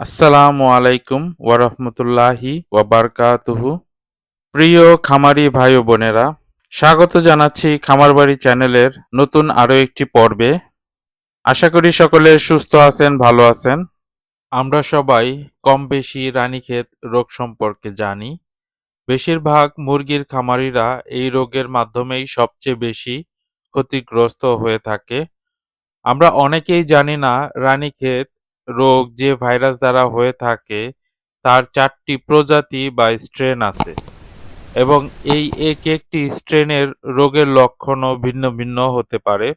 আসসালামু আলাইকুম ওয়ারহমতুল্লাহি ওয়াবারকাতুহু। প্রিয় খামারি ভাই বোনেরা, স্বাগত জানাচ্ছি খামারবাড়ি চ্যানেলের নতুন আরও একটি পর্বে। আশা করি সকলে সুস্থ আছেন, ভালো আছেন। আমরা সবাই কম বেশি রানীক্ষেত রোগ সম্পর্কে জানি। বেশিরভাগ মুরগির খামারিরা এই রোগের মাধ্যমেই সবচেয়ে বেশি ক্ষতিগ্রস্ত হয়ে থাকে। আমরা অনেকেই জানি না রানীক্ষেত রোগ যে ভাইরাস দ্বারা হয়ে থাকে, তার চারটি প্রজাতি বা স্ট্রেন আছে। এবং এই এক একটি স্ট্রেনের রোগের লক্ষণও ভিন্ন ভিন্ন হতে পারে।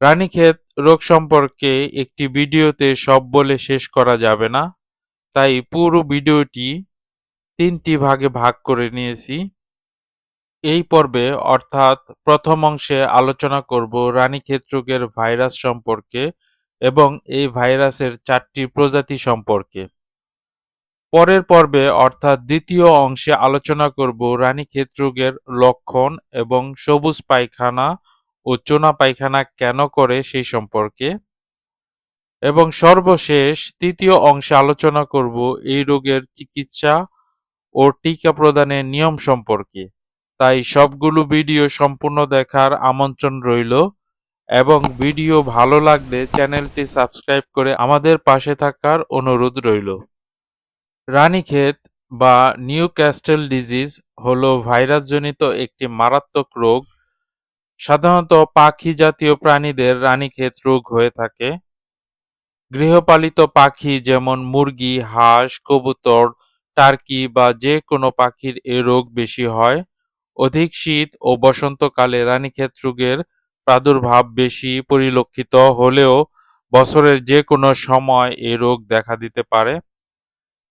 রানীক্ষেত রোগ সম্পর্কে একটি ভিডিওতে সব বলে শেষ করা যাবে না। তাই পুরো ভিডিওটি তিনটি ভাগে ভাগ করে নিয়েছি। এই পর্বে অর্থাৎ প্রথম অংশে আলোচনা করব রানীক্ষেত রোগের ভাইরাস সম্পর্কে। এবং এই ভাইরাসের চারটি প্রজাতি সম্পর্কে। পরের পর্বে অর্থাৎ দ্বিতীয় অংশে আলোচনা করব রানীক্ষেত রোগের লক্ষণ এবং সবুজ পায়খানা ও চোনা পায়খানা কেন করে সেই সম্পর্কে। এবং সর্বশেষ তৃতীয় অংশে আলোচনা করব এই রোগের চিকিৎসা ও টিকা প্রদানের নিয়ম সম্পর্কে। তাই সবগুলো ভিডিও সম্পূর্ণ দেখার আমন্ত্রণ রইল। এবং ভিডিও ভালো লাগলে চ্যানেলটি সাবস্ক্রাইব করে আমাদের পাশে থাকার অনুরোধ রইল। রানীক্ষেত বা নিউ ক্যাস্টেল ডিজিজ হলো ভাইরাসজনিত একটি মারাত্মক রোগ। সাধারণত পাখি জাতীয় প্রাণীদের রানীক্ষেত রোগ হয়ে থাকে। গৃহপালিত পাখি যেমন মুরগি, হাঁস, কবুতর, টার্কি বা যে কোনো পাখির এ রোগ বেশি হয়। অধিক শীত ও বসন্তকালে রানীক্ষেত রোগের প্রাদুর্ভাব বেশি পরিলক্ষিত হলেও বছরের যে কোনো সময় এ রোগ দেখা দিতে পারে।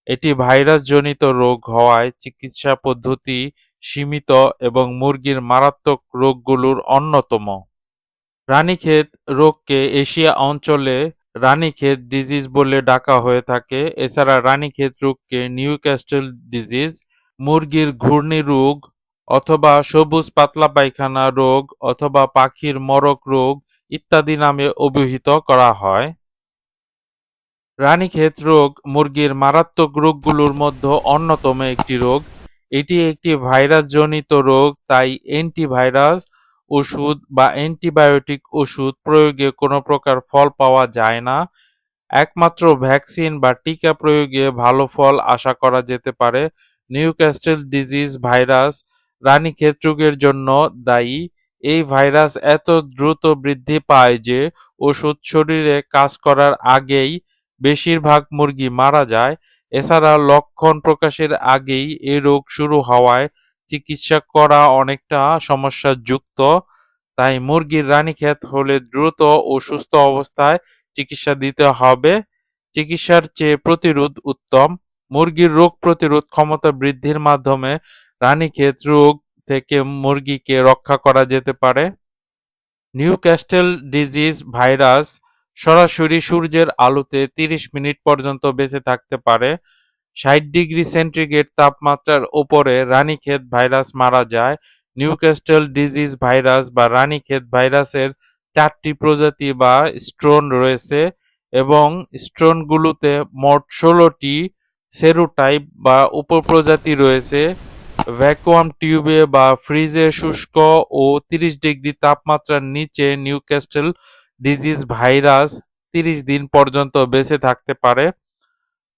এটি ভাইরাসজনিত রোগ হওয়ায় চিকিৎসা পদ্ধতি সীমিত এবং মুরগির মারাত্মক রোগগুলোর অন্যতম। রানীক্ষেত রোগকে এশিয়া অঞ্চলে রানীক্ষেত ডিজিজ বলে ডাকা হয়ে থাকে। এছাড়া রানীক্ষেত রোগকে নিউক্যাস্টেল ডিজিজ, মুরগির ঘূর্ণি রোগ অথবা সবুজ পাতলা পায়খানা রোগ অথবা পাখির মরক রোগ ইত্যাদি নামে অভিহিত করা হয়। রানীক্ষেত রোগ মুরগির মারাত্মক রোগগুলোর মধ্যে অন্যতম একটি রোগ। এটি একটি ভাইরাসজনিত রোগ, তাই অ্যান্টিভাইরাস ওষুধ বা অ্যান্টিবায়োটিক ওষুধ প্রয়োগে কোনো প্রকার ফল পাওয়া যায় না। একমাত্র ভ্যাকসিন বা টিকা প্রয়োগে ভালো ফল আশা করা যেতে পারে। নিউক্যাস্টেল ডিজিজ ভাইরাস রানীক্ষেত রোগের জন্য দায়ী। এই ভাইরাস এত দ্রুত বৃদ্ধি পায় যে ওষুধ শরীরে কাজ করার আগেই বেশিরভাগ মুরগি মারা যায়। এছাড়া লক্ষণ প্রকাশের আগেই এ রোগ শুরু হওয়ায় চিকিৎসা করা অনেকটা সমস্যাযুক্ত। তাই মুরগির রানীক্ষেত হলে দ্রুত ও সুস্থ অবস্থায় চিকিৎসা দিতে হবে। চিকিৎসার চেয়ে প্রতিরোধ উত্তম। মুরগির রোগ প্রতিরোধ ক্ষমতা বৃদ্ধির মাধ্যমে রানীক্ষেত রোগ থেকে মুরগিকে রক্ষা করা যেতে পারে। নিউ নিউক্যাস্টেল ডিজিজ ভাইরাস সরাসরি সূর্যের আলোতে ৩০ মিনিট পর্যন্ত বেঁচে থাকতে পারে। ষাট ডিগ্রি সেন্টিগ্রেড তাপমাত্রার উপরে রানীক্ষেত ভাইরাস মারা যায়। নিউক্যাস্টেল ডিজিজ ভাইরাস বা রানীক্ষেত ভাইরাসের চারটি প্রজাতি বা স্ট্রোন রয়েছে এবং স্ট্রোনগুলোতে মোট ষোলোটি সেরোটাইপ বা উপপ্রজাতি রয়েছে। ভ্যাকুয়াম টিউবে বা ফ্রিজে শুষ্ক ও ৩০ ডিগ্রি তাপমাত্রার নিচে নিউক্যাস্টেল ডিজিজ ভাইরাস ৩০ দিন পর্যন্ত বেঁচে থাকতে পারে।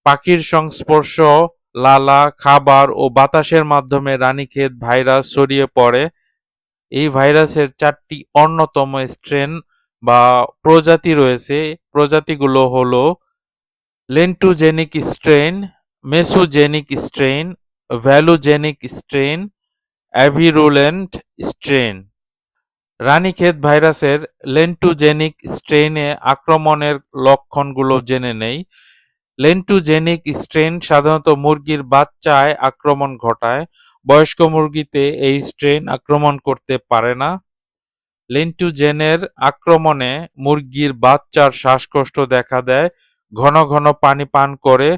পাখির সংস্পর্শ, লালা, খাবার ও বাতাসের মাধ্যমে রানীক্ষেত ভাইরাস ছড়িয়ে পড়ে। এই ভাইরাসের চারটি অন্যতম স্ট্রেন বা প্রজাতি রয়েছে। প্রজাতিগুলো হলো lentogenic strain, mesogenic strain velogenic strain avirulent strain Ranikhet ভাইরাসের লেন্টুজেনিক স্ট্রেনে আক্রমণের লক্ষণগুলো জেনে নেই। লেন্টুজেনিক স্ট্রেন সাধারণত মুরগির বাচ্চায় আক্রমণ ঘটায়, বয়স্ক মুরগিতে এই স্ট্রেন আক্রমণ করতে পারে না। লেন্টুজেনের আক্রমণে মুরগির বাচ্চার শ্বাসকষ্ট দেখা দেয়, ঘন ঘন পানি পান করে।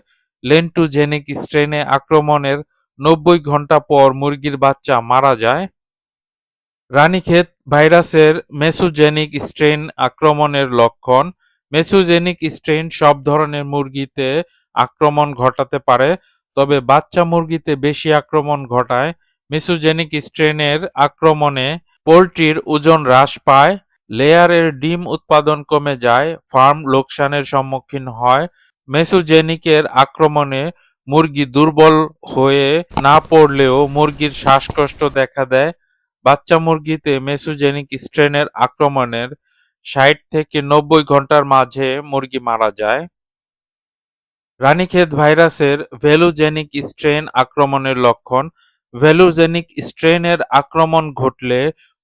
লেন্টুজেনিক স্ট্রেনে আক্রমণের নব্বই ঘণ্টা পর মুরগির বাচ্চা মারা যায়। রানীক্ষেত ভাইরাসের মেসোজেনিক স্ট্রেন আক্রমণের লক্ষণ। মেসোজেনিক স্ট্রেন সব ধরনের মুরগিতে আক্রমণ ঘটাতে পারে, তবে বাচ্চা মুরগিতে বেশি আক্রমণ ঘটায়। মেসোজেনিক স্ট্রেনের আক্রমণে পোলট্রির ওজন হ্রাস পায়, লেয়ারের ডিম উৎপাদন কমে যায়, ফার্ম লোকসানের সম্মুখীন হয়। মেসোজেনিকের আক্রমণে মুরগি দুর্বল হয়ে না পড়লেও মুরগির শ্বাসকষ্ট দেখা দেয়। বাচ্চা মুরগিতে মেসোজেনিক স্ট্রেনের আক্রমণের ষাট থেকে নব্বই ঘণ্টার মাঝে মুরগি মারা যায়। রানীক্ষেত ভাইরাসের ভেলুজেনিক স্ট্রেন আক্রমণের লক্ষণ। ভেলুজেনিক স্ট্রেনের আক্রমণ ঘটলে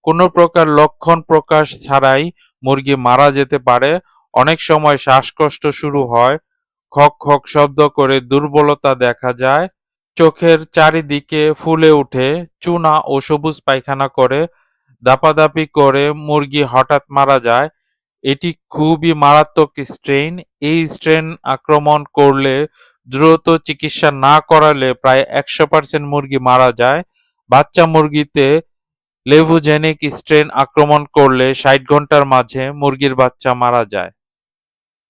কোনো প্রকার লক্ষণ প্রকাশ ছাড়াই মুরগি মারা যেতে পারে। অনেক সময় শ্বাসকষ্ট শুরু হয়। খক খক শব্দ করে দুর্বলতা দেখা যায়। চোখের চারিদিকে ফুলে উঠে, চুনা ও সবুজ পায়খানা করে, দাপাদাপি করে মুরগি হঠাৎ মারা যায়। এটি খুবই মারাত্মক স্ট্রেন এই স্ট্রেন আক্রমণ করলে দ্রুত চিকিৎসা না করালে প্রায় একশো পার্সেন্ট মুরগি মারা যায়। বাচ্চা মুরগিতে লেভুজেনিক স্ট্রেন আক্রমণ করলে ষাট ঘণ্টার মাঝে মুরগির বাচ্চা মারা যায়।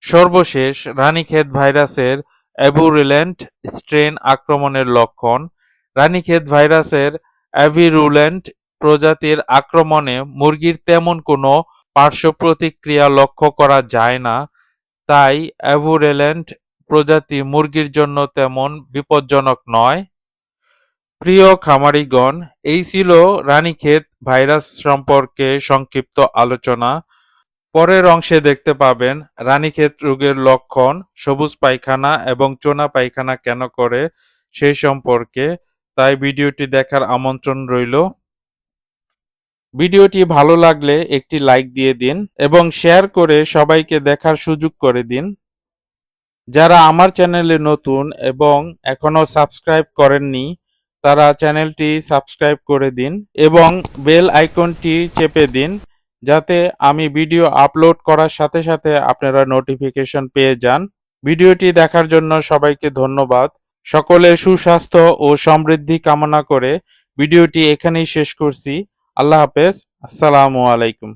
সর্বশেষ রানীক্ষেত ভাইরাসের অ্যাবুরিলেন্ট স্ট্রেন আক্রমণের লক্ষণ। রানীক্ষেত ভাইরাসের অ্যাভিরুলেন্ট প্রজাতির আক্রমণে মুরগির তেমন কোনো পার্শ্ব প্রতিক্রিয়া লক্ষ্য করা যায় না, তাই অ্যাভুরেলেন্ট প্রজাতি মুরগির জন্য তেমন বিপজ্জনক নয়। প্রিয় খামারিগণ, এই ছিল রানীক্ষেত ভাইরাস সম্পর্কে সংক্ষিপ্ত আলোচনা। পরের অংশে দেখতে পাবেন, রানীক্ষেত রোগের লক্ষণ, সবুজ পায়খানা এবং চোনা পায়খানা কেন করে সেই সম্পর্কে। তাই ভিডিওটি দেখার আমন্ত্রণ রইল। ভিডিওটি ভালো লাগলে একটি লাইক দিয়ে দিন এবং শেয়ার করে সবাইকে দেখার সুযোগ করে দিন। যারা আমার চ্যানেলে নতুন এবং এখনও সাবস্ক্রাইব করেননি, তারা চ্যানেলটি সাবস্ক্রাইব করে দিন এবং বেল আইকনটি চেপে দিন। যাতে আমি ভিডিও আপলোড করার সাথে সাথে আপনারা নোটিফিকেশন পেয়ে যান। ভিডিওটি দেখার জন্য সবাইকে ধন্যবাদ। সকলে সুস্বাস্থ্য ও সমৃদ্ধি কামনা করে ভিডিওটি এখানেই শেষ করছি। আল্লাহ হাফেজ। আসসালামু আলাইকুম।